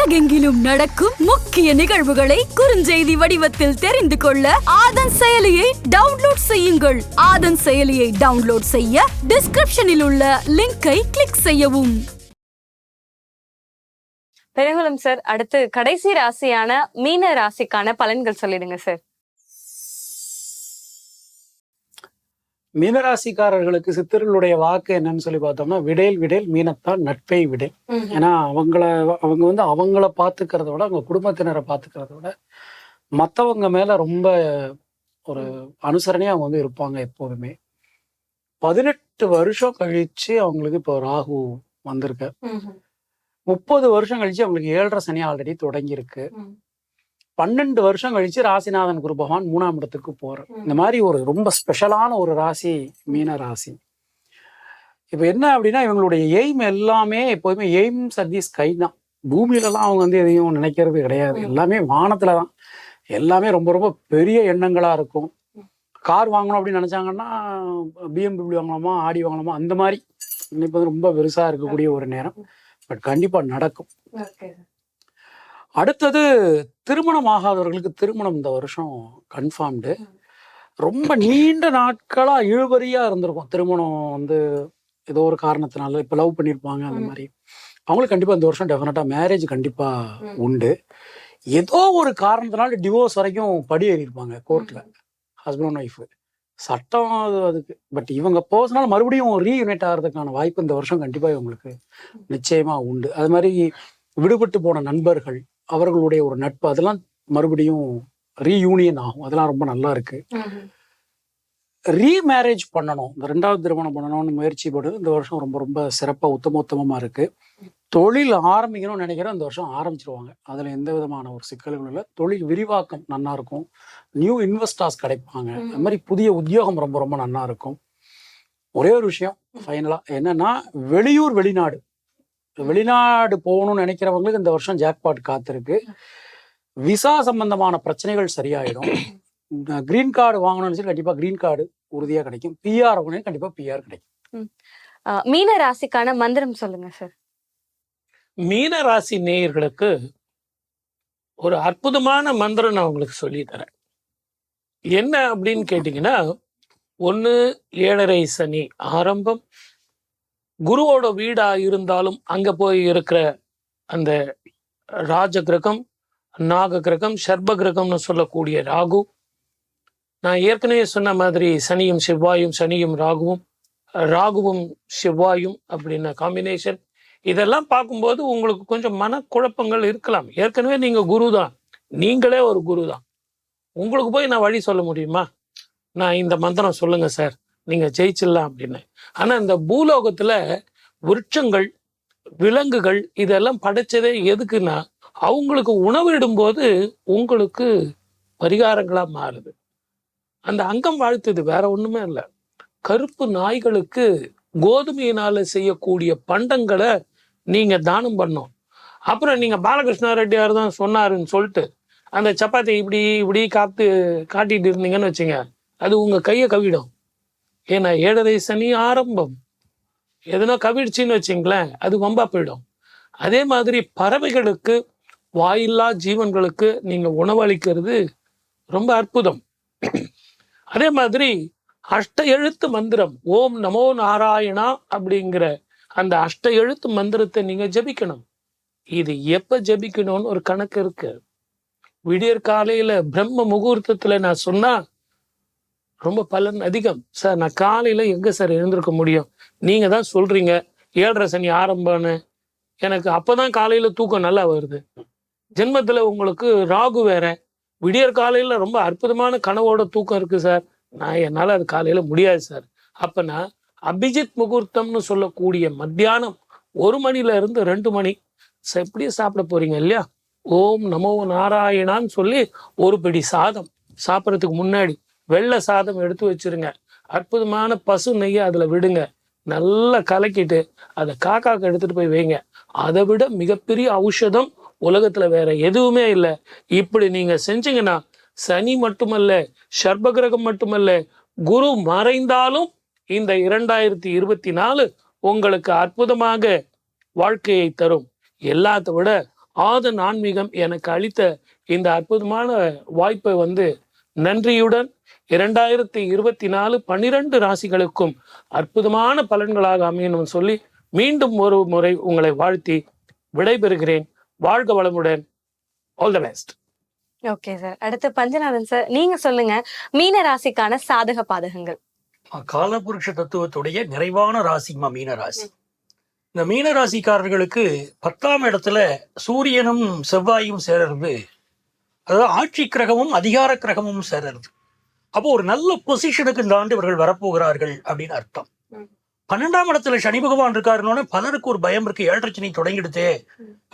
உலகெங்கிலும் நடக்கும் முக்கிய நிகழ்வுகளை குறுஞ்செய்தி வடிவத்தில் தெரிந்து கொள்ள ஆதன் செயலியை டவுன்லோட் செய்யுங்கள். ஆதன் செயலியை டவுன்லோட் செய்ய டிஸ்கிரிப்ஷனில் உள்ள லிங்கை கிளிக் செய்யவும். பெருங்குளம் சார் அடுத்து கடைசி ராசியான மீன ராசிக்கான பலன்கள் சொல்லிடுங்க சார் மீனராசிக்காரர்களுக்கு சித்தர்களுடைய வாக்கு என்னன்னு சொல்லி பார்த்தோம்னா விடேல் விடேல் மீனத்தான் நட்பை விடேல். ஏன்னா அவங்கள அவங்க வந்து அவங்கள பார்த்துக்கிறத விட அவங்க குடும்பத்தினரை பார்த்துக்கிறத விட மற்றவங்க மேல ரொம்ப ஒரு அனுசரணையா அவங்க வந்து இருப்பாங்க எப்போதுமே. பதினெட்டு வருஷம் கழிச்சு அவங்களுக்கு இப்போ ராகு வந்திருக்கு. முப்பது வருஷம் கழிச்சு அவங்களுக்கு ஏழரை சனி ஆல்ரெடி தொடங்கியிருக்கு. பன்னெண்டு வருஷம் கழிச்சு ராசிநாதன் குரு பகவான் மூணாம் இடத்துக்கு போறார். இந்த மாதிரி ஒரு ரொம்ப ஸ்பெஷலான ஒரு ராசி மீன ராசி. இப்போ என்ன அப்படின்னா இவங்களுடைய எய்ம் எல்லாமே எப்போதுமே எய்ம் சர்வீஸ் கை தான். பூமியிலலாம் அவங்க வந்து எதையும் நினைக்கிறது கிடையாது. எல்லாமே வானத்துல தான். எல்லாமே ரொம்ப ரொம்ப பெரிய எண்ணங்களா இருக்கும். கார் வாங்கணும் அப்படின்னு நினைச்சாங்கன்னா பிஎம்டபிள்யூ வாங்கலாமா ஆடி வாங்கலாமா அந்த மாதிரி இன்னைக்கு வந்து ரொம்ப பெருசா இருக்கக்கூடிய ஒரு நேரம். பட் கண்டிப்பா நடக்கும். அடுத்தது திருமணம் ஆகாதவர்களுக்கு திருமணம் இந்த வருஷம் கன்ஃபார்ம்டு ரொம்ப நீண்ட நாட்களா இழுபறியா இருந்திருக்கும். திருமணம் வந்து ஏதோ ஒரு காரணத்தினால இப்ப லவ் பண்ணியிருப்பாங்க அந்த. மாதிரி. அவங்களுக்கு கண்டிப்பா இந்த வருஷம் டெஃபினட்டா மேரேஜ் கண்டிப்பா ம். உண்டு. ஏதோ ஒரு காரணத்தினால டிவோர்ஸ் வரைக்கும் படி ஏறியிருப்பாங்க கோர்ட்ல ஹஸ்பண்ட் ஒய்ஃப் சட்டம் அது அதுக்கு. பட் இவங்க பர்சனல் மறுபடியும் ரீயூனைட் ஆகிறதுக்கான வாய்ப்பு இந்த வருஷம் கண்டிப்பா இவங்களுக்கு நிச்சயமா உண்டு. அது மாதிரி விடுபட்டு போன நண்பர்கள் அவர்களுடைய ஒரு நட்பு அதெல்லாம் மறுபடியும் ரீயூனியன் ஆகும். அதெல்லாம் ரொம்ப நல்லா இருக்கு. ரீமேரேஜ் பண்ணணும். இந்த ரெண்டாவது திருமணம் பண்ணணும்னு முயற்சி பண்ணுறது இந்த வருஷம் ரொம்ப ரொம்ப சிறப்பாக உத்தமோத்தமமா இருக்கு. தொழில் ஆரம்பிக்கணும்னு நினைக்கிறேன். இந்த வருஷம் ஆரம்பிச்சிருவாங்க. அதில் எந்த விதமான ஒரு சிக்கல்களும் இல்லை. தொழில் விரிவாக்கம் நன்னா இருக்கும். நியூ இன்வெஸ்டர்ஸ் கிடைப்பாங்க. அது மாதிரி புதிய உத்தியோகம் ரொம்ப ரொம்ப நன்னா இருக்கும். ஒரே ஒரு விஷயம் ஃபைனலாக என்னன்னா வெளியூர் வெளிநாடு. வெளிநாடு போகணும்னு நினைக்கிறவங்களுக்கு இந்த வருஷம் ஜாக்பாட் காத்திருக்கு. விசா சம்பந்தமான பிரச்சனைகள் சரியாயிடும். கிரீன் கார்டு வாங்கணும்னு சொல்லி கண்டிப்பா கிரீன் கார்டு உறுதியா கிடைக்கும். பிஆர் வாங்கணும் கண்டிப்பா பிஆர் கிடைக்கும். மீன ராசிக்கான மந்திரம் சொல்லுங்க சார். மீன ராசி நேயர்களுக்கு ஒரு அற்புதமான மந்திரம் நான் உங்களுக்கு சொல்லி தரேன். என்ன அப்படின்னு கேட்டிங்கன்னா ஒன்று ஏழரை சனி ஆரம்பம் குருவோட வீடா இருந்தாலும் அங்க போய் இருக்கிற அந்த ராஜ கிரகம் நாக கிரகம் சர்ப கிரகம்னு சொல்லக்கூடிய ராகு நான் ஏற்கனவே சொன்ன மாதிரி சனியும் செவ்வாயும் சனியும் ராகுவும் ராகுவும் செவ்வாயும் அப்படின்ன காம்பினேஷன் இதெல்லாம் பார்க்கும்போது உங்களுக்கு கொஞ்சம் மனக்குழப்பங்கள் இருக்கலாம். ஏற்கனவே நீங்க குரு தான் நீங்களே ஒரு குரு தான் உங்களுக்கு போய் நான் வழி சொல்ல முடியுமா? நான் இந்த மந்திரம் சொல்லுங்க சார். நீங்கள் ஜெயிச்சிடலாம் அப்படின்னு. ஆனால் இந்த பூலோகத்துல விருட்சங்கள் விலங்குகள் இதெல்லாம் படைச்சதே எதுக்குன்னா அவங்களுக்கு உணவு இடும்போது உங்களுக்கு பரிகாரங்களாக மாறுது. அந்த அங்கம் வாழ்த்துது வேற ஒன்றுமே இல்லை. கருப்பு நாய்களுக்கு கோதுமையினால் செய்யக்கூடிய பண்டங்களை நீங்கள் தானம் பண்ணும் அப்புறம் நீங்கள் பாலகிருஷ்ண ரெட்டியார் தான் சொன்னாருன்னு சொல்லிட்டு அந்த சப்பாத்தி இப்படி இப்படி காத்து காட்டிட்டு இருந்தீங்கன்னு வச்சுங்க அது உங்கள் கையை கவிடும். ஏன்னா ஏழரை சனி ஆரம்பம். எதனா கவிழ்ச்சின்னு வச்சிங்களேன் அது வம்பா போயிடும். அதே மாதிரி பறவைகளுக்கு வாயில்லா ஜீவன்களுக்கு நீங்க உணவளிக்கிறது ரொம்ப அற்புதம். அதே மாதிரி அஷ்ட எழுத்து மந்திரம் ஓம் நமோ நாராயணா அப்படிங்கிற அந்த அஷ்ட எழுத்து மந்திரத்தை நீங்க ஜபிக்கணும். இது எப்ப ஜெபிக்கணும்னு ஒரு கணக்கு இருக்கு. விடியற் காலையில பிரம்ம முகூர்த்தத்துல நான் சொன்னா ரொம்ப பலன் அதிகம். சார் நான் காலையில் எங்கே சார் எழுந்திருக்க முடியும்? நீங்கள் தான் சொல்கிறீங்க ஏழரை சனி ஆரம்பம்னு. எனக்கு அப்போ தான் காலையில் தூக்கம் நல்லா வருது. ஜென்மத்தில் உங்களுக்கு ராகு வேற. விடியற் காலையில் ரொம்ப அற்புதமான கனவோட தூக்கம் இருக்குது சார். நான் என்னால் அது காலையில் முடியாது சார். அப்ப நான் அபிஜித் முகூர்த்தம்னு சொல்லக்கூடிய மத்தியானம் ஒரு மணிலேருந்து ரெண்டு மணி. எப்படியும் சாப்பிட போறீங்க இல்லையா? ஓம் நமோ நாராயணான்னு சொல்லி ஒரு பிடி சாதம் சாப்பிட்றதுக்கு முன்னாடி வெள்ளை சாதம் எடுத்து வச்சிருங்க. அற்புதமான பசு நெய்யை அதில் விடுங்க. நல்லா கலக்கிட்டு அதை காக்காக்கு எடுத்துகிட்டு போய் வைங்க. அதை விட மிகப்பெரிய ஔஷதம் உலகத்தில் வேற எதுவுமே இல்லை. இப்படி நீங்கள் செஞ்சீங்கன்னா சனி மட்டுமல்ல சர்பகிரகம் மட்டுமல்ல குரு மறைந்தாலும் இந்த இரண்டாயிரத்தி இருபத்தி நாலு உங்களுக்கு அற்புதமாக வாழ்க்கையை தரும். எல்லாத்த விட ஆதன் ஆன்மீகம் எனக்கு அளித்த இந்த அற்புதமான வாய்ப்பை வந்து நன்றியுடன் இரண்டாயிரத்தி இருபத்தி நாலு பன்னிரண்டு ராசிகளுக்கும் அற்புதமான பலன்களாக அமையணும் சொல்லி மீண்டும் ஒரு முறை உங்களை வாழ்த்தி விடைபெறுகிறேன். வாழ்க வளமுடன். All the best okay sir அடுத்து பஞ்சநாதன் சார் நீங்க சொல்லுங்க மீன ராசிக்கான சாதக பாதகங்கள். காலபுருஷ தத்துவத்துடைய நிறைவான ராசிமா மீன ராசி. இந்த மீன ராசிக்காரர்களுக்கு பத்தாம் இடத்துல சூரியனும் செவ்வாயும் சேருறது அதாவது ஆட்சி கிரகமும் அதிகார கிரகமும் சேருறது. அப்போ ஒரு நல்ல பொசிஷனுக்கு இந்த ஆண்டு இவர்கள் வரப்போகிறார்கள் அப்படின்னு அர்த்தம். பன்னெண்டாம் இடத்துல சனி பகவான் இருக்காருன்னு பலருக்கு ஒரு பயம் இருக்கு. ஏழரை சனி தொடங்கிடுதே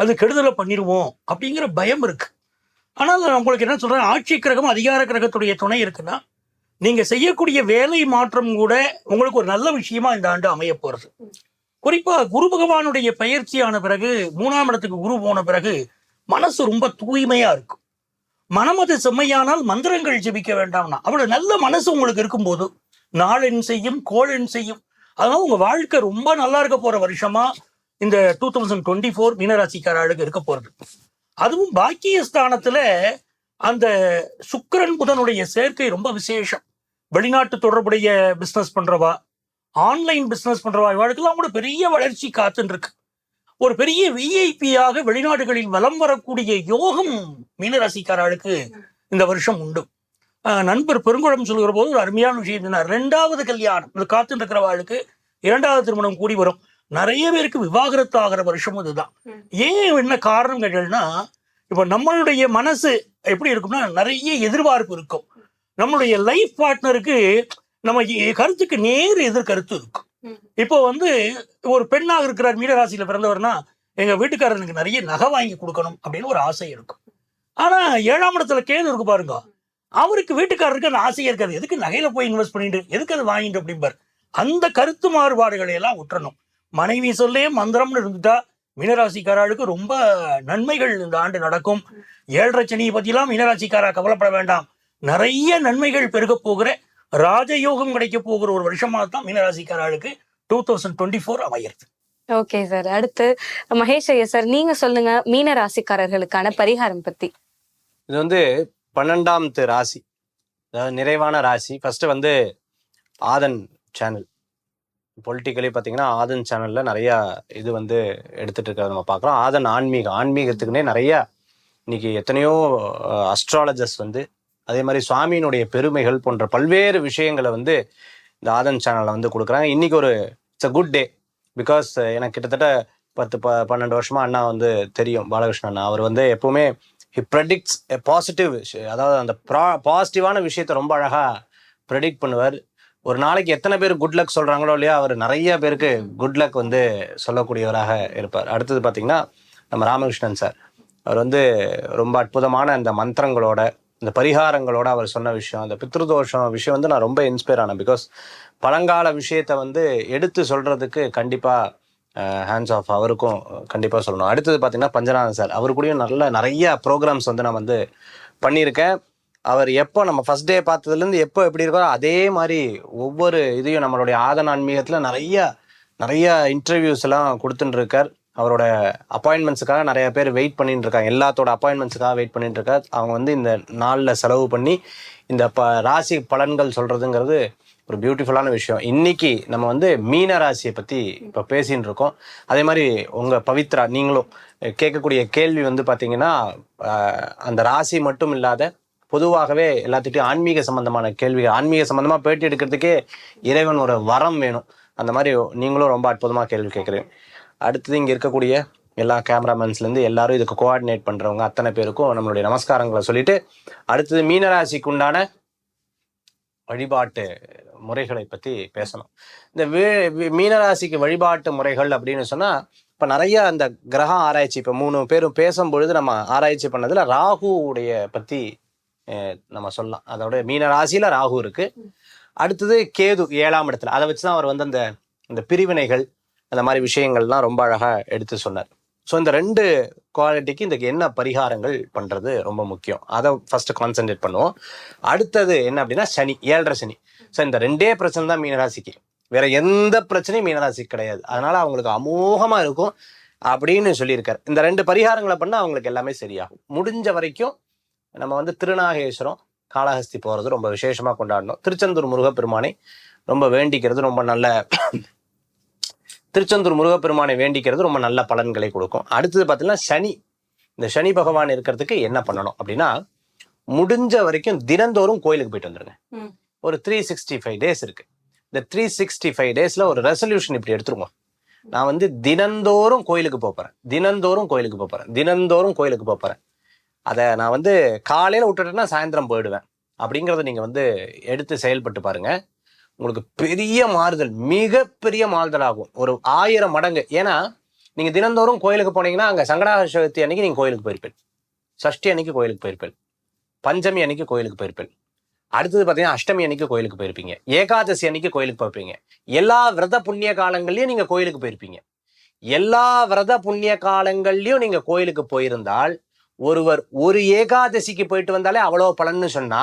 அது கெடுதலை பண்ணிடுவோம் அப்படிங்கிற பயம் இருக்கு. ஆனால் உங்களுக்கு என்ன சொல்றேன்? ஆட்சி கிரகம் அதிகார கிரகத்துடைய துணை இருக்குன்னா நீங்க செய்யக்கூடிய வேலை மாற்றம் கூட உங்களுக்கு ஒரு நல்ல விஷயமா இந்த ஆண்டு அமைய போறது. குறிப்பா குரு பகவானுடைய பயிற்சியான பிறகு மூணாம் இடத்துக்கு குரு போன பிறகு மனசு ரொம்ப தூய்மையா இருக்கும். மனமது செம்மையானால் மந்திரங்கள் ஜெபிக்க வேண்டாம்னா. அவ்வளவு நல்ல மனசு உங்களுக்கு இருக்கும்போது நாளென் செய்யும் கோளென் செய்யும். அதனால உங்க வாழ்க்கை ரொம்ப நல்லா இருக்க போற வருஷமா இந்த டூ தௌசண்ட் டுவெண்ட்டி ஃபோர் மீனராசிக்காரர்களுக்கு இருக்க போறது. அதுவும் பாக்கிய ஸ்தானத்துல அந்த சுக்கரன் புதனுடைய சேர்க்கை ரொம்ப விசேஷம். வெளிநாட்டு தொடர்புடைய பிசினஸ் பண்றவா ஆன்லைன் பிசினஸ் பண்றவா இவாளுக்கெல்லாம் கூட பெரிய வளர்ச்சி காத்துன்னு இருக்கு. ஒரு பெரிய விஐபியாக வெளிநாடுகளில் வலம் வரக்கூடிய யோகம் மீனராசிக்காரர்களுக்கு இந்த வருஷம் உண்டு. நண்பர் பெருங்குளம் சொல்கிற போது ஒரு அருமையான விஷயம் சொன்னார். ரெண்டாவது கல்யாணம் இந்த காத்து இருக்கிறவாளுக்கு இரண்டாவது திருமணம் கூடி வரும். நிறைய பேருக்கு விவாகரத்து ஆகிற வருஷமும் இதுதான். ஏன் என்ன காரணம் கேட்டீங்கன்னா இப்போ நம்மளுடைய மனசு எப்படி இருக்கும்னா நிறைய எதிர்பார்ப்பு இருக்கும். நம்மளுடைய லைஃப் பார்ட்னருக்கு நம்ம கருத்துக்கு நேர் எதிர் கருத்து இருக்கும். இப்போ வந்து ஒரு பெண்ணாக இருக்கிறார் மீனராசியில பிறந்தவர்னா எங்க வீட்டுக்காரனுக்கு நிறைய நகை வாங்கி கொடுக்கணும் அப்படின்னு ஒரு ஆசை இருக்கும். ஆனா ஏழாம் இடத்துல கேது இருக்கு பாருங்க. அவருக்கு வீட்டுக்காரருக்கு அந்த ஆசையே இருக்காது. எதுக்கு நகையில போய் இன்வெஸ்ட் பண்ணிட்டு எதுக்கு அது வாங்கிட்டு அப்படிம்பார். அந்த கருத்து மாறுபாடுகளை எல்லாம் விட்டுறணும் மனைவி சொல்லே மந்திரம்னு இருந்துட்டா மீனராசிக்காராளுக்கு ரொம்ப நன்மைகள் இந்த ஆண்டு நடக்கும். ஏழரை சனியை பத்திலாம் மீனராசிக்காரா கவலைப்பட வேண்டாம். நிறைய நன்மைகள் பெருகப் போகிற ராஜயோகம் கிடைக்க போகிற ஒரு வருஷமா தான் மீனராசிக்காரர்களுக்கு டூ தௌசண்ட் டுவெண்ட்டி ஃபோர் அமையிறது. ஓகே சார் அடுத்து மகேஷ் ஐயா சார் நீங்க சொல்லுங்க மீன ராசிக்காரர்களுக்கான பரிகாரம் பத்தி. இது வந்து பன்னெண்டாமத்து ராசி. அதாவது நிறைவான ராசி. ஃபர்ஸ்ட் வந்து ஆதன் சேனல் பொலிட்டிக்கலி பார்த்தீங்கன்னா ஆதன் சேனல்ல நிறைய இது வந்து எடுத்துட்டு இருக்கிறத நம்ம பார்க்குறோம். ஆதன் ஆன்மீகம். ஆன்மீகத்துக்குன்னே நிறைய இன்னைக்கு எத்தனையோ அஸ்ட்ராலஜர்ஸ் வந்து அதே மாதிரி சுவாமியினுடைய பெருமைகள் போன்ற பல்வேறு விஷயங்களை வந்து இந்த ஆதன் சேனலில் வந்து கொடுக்குறாங்க. இன்றைக்கி ஒரு it's a good day because எனக்கு கிட்டத்தட்ட பத்து ப பன்னெண்டு வருஷமாக அண்ணா வந்து தெரியும் பாலகிருஷ்ணன் அண்ணா. அவர் வந்து எப்போவுமே ஹி ப்ரெடிக்ட்ஸ் எ பாசிட்டிவ் அதாவது அந்த ப்ரா பாசிட்டிவான விஷயத்த ரொம்ப அழகாக ப்ரெடிக்ட் பண்ணுவார். ஒரு நாளைக்கு எத்தனை பேர் குட் லக் சொல்கிறாங்களோ இல்லையா அவர் நிறைய பேருக்கு குட் லக் வந்து சொல்லக்கூடியவராக இருப்பார். அடுத்தது பார்த்திங்கன்னா நம்ம ராமகிருஷ்ணன் சார். அவர் வந்து ரொம்ப அற்புதமான அந்த மந்திரங்களோட இந்த பரிகாரங்களோட அவர் சொன்ன விஷயம் அந்த பித்ருதோஷம் விஷயம் வந்து நான் ரொம்ப இன்ஸ்பயர் ஆனேன். பிகாஸ் பழங்கால விஷயத்த வந்து எடுத்து சொல்கிறதுக்கு கண்டிப்பாக ஹேண்ட்ஸ் ஆஃப் அவருக்கும் கண்டிப்பாக சொல்லணும். அடுத்தது பார்த்தீங்கன்னா பஞ்சநாதன் சார். அவர் கூடயும் நல்ல நிறைய ப்ரோக்ராம்ஸ் வந்து நான் வந்து பண்ணியிருக்கேன். அவர் எப்போ நம்ம ஃபஸ்ட் டே பார்த்ததுலேருந்து எப்போ எப்படி இருக்கோ அதே மாதிரி ஒவ்வொரு இதையும் நம்மளுடைய ஆதன ஆன்மீகத்தில் நிறைய நிறைய இன்டர்வியூஸ் எல்லாம் கொடுத்துட்டு இருக்கார் அவரோட அப்பாயின்மெண்ட்ஸுக்காக நிறைய பேர் வெயிட் பண்ணிட்டு இருக்காங்க எல்லாத்தோட அப்பாயின்மெண்ட்ஸுக்காக வெயிட் பண்ணிட்டு இருக்கா அவங்க வந்து இந்த நாளில் செலவு பண்ணி இந்த ப ராசி பலன்கள் சொல்றதுங்கிறது ஒரு பியூட்டிஃபுல்லான விஷயம். இன்னைக்கு நம்ம வந்து மீன ராசியை பத்தி இப்போ பேசின்னு இருக்கோம் அதே மாதிரி உங்க பவித்ரா நீங்களும் கேட்கக்கூடிய கேள்வி வந்து பார்த்தீங்கன்னா அந்த ராசி மட்டும் இல்லாத பொதுவாகவே எல்லாத்துட்டையும் ஆன்மீக சம்பந்தமான கேள்விகள் ஆன்மீக சம்பந்தமா பேட்டி எடுக்கிறதுக்கே இறைவன் ஒரு வரம் வேணும். அந்த மாதிரி நீங்களும் ரொம்ப அற்புதமாக கேள்வி கேட்குறீங்க. அடுத்தது இங்கே இருக்கக்கூடிய எல்லா கேமராமேன்ஸ்லேருந்து எல்லாரும் இதுக்கு கோஆர்டினேட் பண்ணுறவங்க அத்தனை பேருக்கும் நம்மளுடைய நமஸ்காரங்களை சொல்லிட்டு அடுத்தது மீனராசிக்கு உண்டான வழிபாட்டு முறைகளை பற்றி பேசணும். இந்த வே- மீனராசிக்கு வழிபாட்டு முறைகள் அப்படின்னு சொன்னால் இப்போ நிறைய அந்த கிரக ஆராய்ச்சி இப்போ மூணு பேரும் பேசும்பொழுது நம்ம ஆராய்ச்சி பண்ணதில் ராகுவுடைய பற்றி நம்ம சொல்லலாம். அதோட மீனராசியில் ராகு இருக்குது அடுத்தது கேது ஏழாம் இடத்துல. அதை வச்சு தான் அவர் வந்து அந்த இந்த பிரிவினைகள் அந்த மாதிரி விஷயங்கள்லாம் ரொம்ப அழகாக எடுத்து சொன்னார். ஸோ இந்த ரெண்டு குவாலிட்டிக்கு இந்த என்ன பரிகாரங்கள் பண்ணுறது ரொம்ப முக்கியம். அதை ஃபஸ்ட்டு கான்சென்ட்ரேட் பண்ணுவோம். அடுத்தது என்ன அப்படின்னா சனி ஏழரை சனி. ஸோ இந்த ரெண்டே பிரச்சனை தான் மீனராசிக்கு. வேற எந்த பிரச்சனையும் மீனராசிக்கு கிடையாது. அதனால அவங்களுக்கு அமோகமாக இருக்கும் அப்படின்னு சொல்லியிருக்காரு. இந்த ரெண்டு பரிகாரங்களை பண்ணால் அவங்களுக்கு எல்லாமே சரியாகும். முடிஞ்ச வரைக்கும் நம்ம வந்து திருநாகேஸ்வரம் காளஹஸ்தி போகிறது ரொம்ப விசேஷமாக கொண்டாடணும். திருச்செந்தூர் முருகப்பெருமானை ரொம்ப வேண்டிக்கிறது ரொம்ப நல்ல திருச்செந்தூர் முருகப்பெருமானை வேண்டிக்கிறது ரொம்ப நல்ல பலன்களை கொடுக்கும். அடுத்தது பார்த்தீங்கன்னா சனி. இந்த சனி பகவான் இருக்கிறதுக்கு என்ன பண்ணணும் அப்படின்னா முடிஞ்ச வரைக்கும் தினந்தோறும் கோயிலுக்கு போயிட்டு வந்துருங்க. ம். ஒரு த்ரீ சிக்ஸ்டி ஃபைவ் டேஸ் இருக்கு. இந்த த்ரீ சிக்ஸ்டி ஃபைவ் டேஸ்ல ஒரு ரெசல்யூஷன் இப்படி எடுத்துருங்க நான் வந்து தினந்தோறும் கோயிலுக்கு போப் போறேன். தினந்தோறும் கோயிலுக்கு போப் போறேன். தினந்தோறும் கோயிலுக்கு போப் போறேன். அதை நான் வந்து காலையில விட்டுட்டேன்னா சாயந்தரம் போயிடுவேன். அப்படிங்கறத நீங்க வந்து எடுத்து செயல்பட்டு பாருங்க. உங்களுக்கு பெரிய மாறுதல் மிகப்பெரிய மாறுதல் ஆகும் ஒரு ஆயிரம் மடங்கு. ஏன்னா நீங்க தினந்தோறும் கோயிலுக்கு போனீங்கன்னா அங்க சங்கடாக சதுர்த்தி அன்னைக்கு நீங்க கோயிலுக்கு போயிருப்பேன் சஷ்டி அன்னைக்கு கோயிலுக்கு போயிருப்பேன் பஞ்சமி அன்னைக்கு கோயிலுக்கு போயிருப்பேன் அடுத்தது பார்த்தீங்கன்னா அஷ்டமி அன்னைக்கு கோயிலுக்கு போயிருப்பீங்க. ஏகாதசி அன்னைக்கு கோயிலுக்கு போயிருப்பீங்க. எல்லா விரத புண்ணிய காலங்கள்லயும் நீங்க கோயிலுக்கு போயிருப்பீங்க. எல்லா விரத புண்ணிய காலங்கள்லயும் நீங்க கோயிலுக்கு போயிருந்தால் ஒருவர் ஒரு ஏகாதசிக்கு போயிட்டு வந்தாலே அவ்வளோ பலன்னு சொன்னா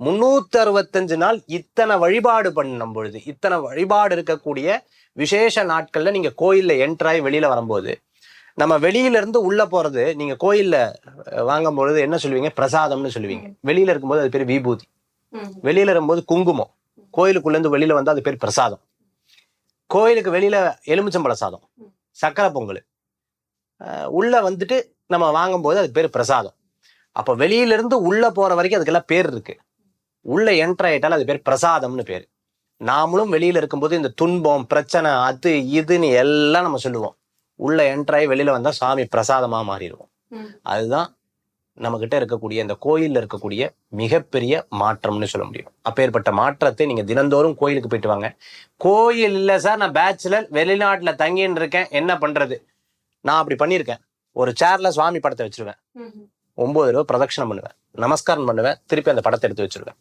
முன்னூத்தி அறுபத்தஞ்சு நாள் இத்தனை வழிபாடு பண்ணும் பொழுது இத்தனை வழிபாடு இருக்கக்கூடிய விசேஷ நாட்கள்ல நீங்க கோயில்ல என்ட்ராய் வெளியில வரும்போது நம்ம வெளியில இருந்து உள்ள போறது நீங்க கோயில்ல வாங்கும் பொழுது என்ன சொல்லுவீங்க? பிரசாதம்னு சொல்லுவீங்க. வெளியில இருக்கும்போது அது பேர் விபூதி. வெளியில இருக்கும்போது குங்குமம். கோயிலுக்குள்ள இருந்து வெளியில வந்தா அது பேர் பிரசாதம். கோயிலுக்கு வெளியில எலுமிச்சம்பழ சாதம் சக்கரை பொங்கல். உள்ள வந்துட்டு நம்ம வாங்கும்போது அது பேர் பிரசாதம். அப்போ வெளியில இருந்து உள்ள போற வரைக்கும் அதுக்கெல்லாம் பேர் இருக்கு. உள்ள என்டர் ஆயிட்டாலும் அது பேர் பிரசாதம்னு பேர். நாமளும் வெளியில இருக்கும்போது இந்த துன்பம் பிரச்சனை அது இதுன்னு எல்லாம் நம்ம சொல்லுவோம். உள்ள என்டர் ஆகி வெளியில வந்தா சாமி பிரசாதமா மாறிடுவோம். அதுதான் நம்ம கிட்ட இருக்கக்கூடிய இந்த கோயில்ல இருக்கக்கூடிய மிகப்பெரிய மாற்றம்னு சொல்ல முடியும். அப்பேற்பட்ட மாற்றத்தை நீங்க தினந்தோறும் கோயிலுக்கு போயிட்டு வாங்க. கோயில் இல்ல சார் நான் பேச்சுலர் வெளிநாட்டுல தங்கின்னு இருக்கேன். என்ன பண்றது? நான் அப்படி பண்ணியிருக்கேன். ஒரு சேர்ல சுவாமி படத்தை வச்சிருவேன். ஒன்பது ரூபா பிரதட்சணம் பண்ணுவேன். நமஸ்காரம் பண்ணுவேன். திருப்பி அந்த படத்தை எடுத்து வச்சிருவேன்.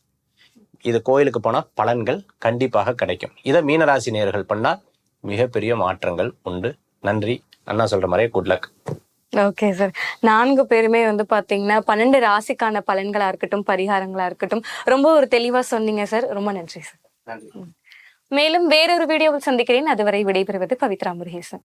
இது கோயிலுக்கு போனா பலன்கள் கண்டிப்பாக கிடைக்கும். இதை மீனராசி நேயர்கள் பண்ணா மிகப்பெரிய மாற்றங்கள் உண்டு. நன்றி. அண்ணா சொல்ற மாதிரியே குட் லக் ஓகே சார் நான்கு பேருமே வந்து பாத்தீங்கன்னா பன்னெண்டு ராசிக்கான பலன்களா இருக்கட்டும் பரிகாரங்களா இருக்கட்டும் ரொம்ப ஒரு தெளிவா சொன்னீங்க சார் ரொம்ப நன்றி சார் நன்றி. மேலும் வேறொரு வீடியோவில் சந்திக்கிறேன். அதுவரை விடைபெறுவது பவித்ரா முருகேசன்.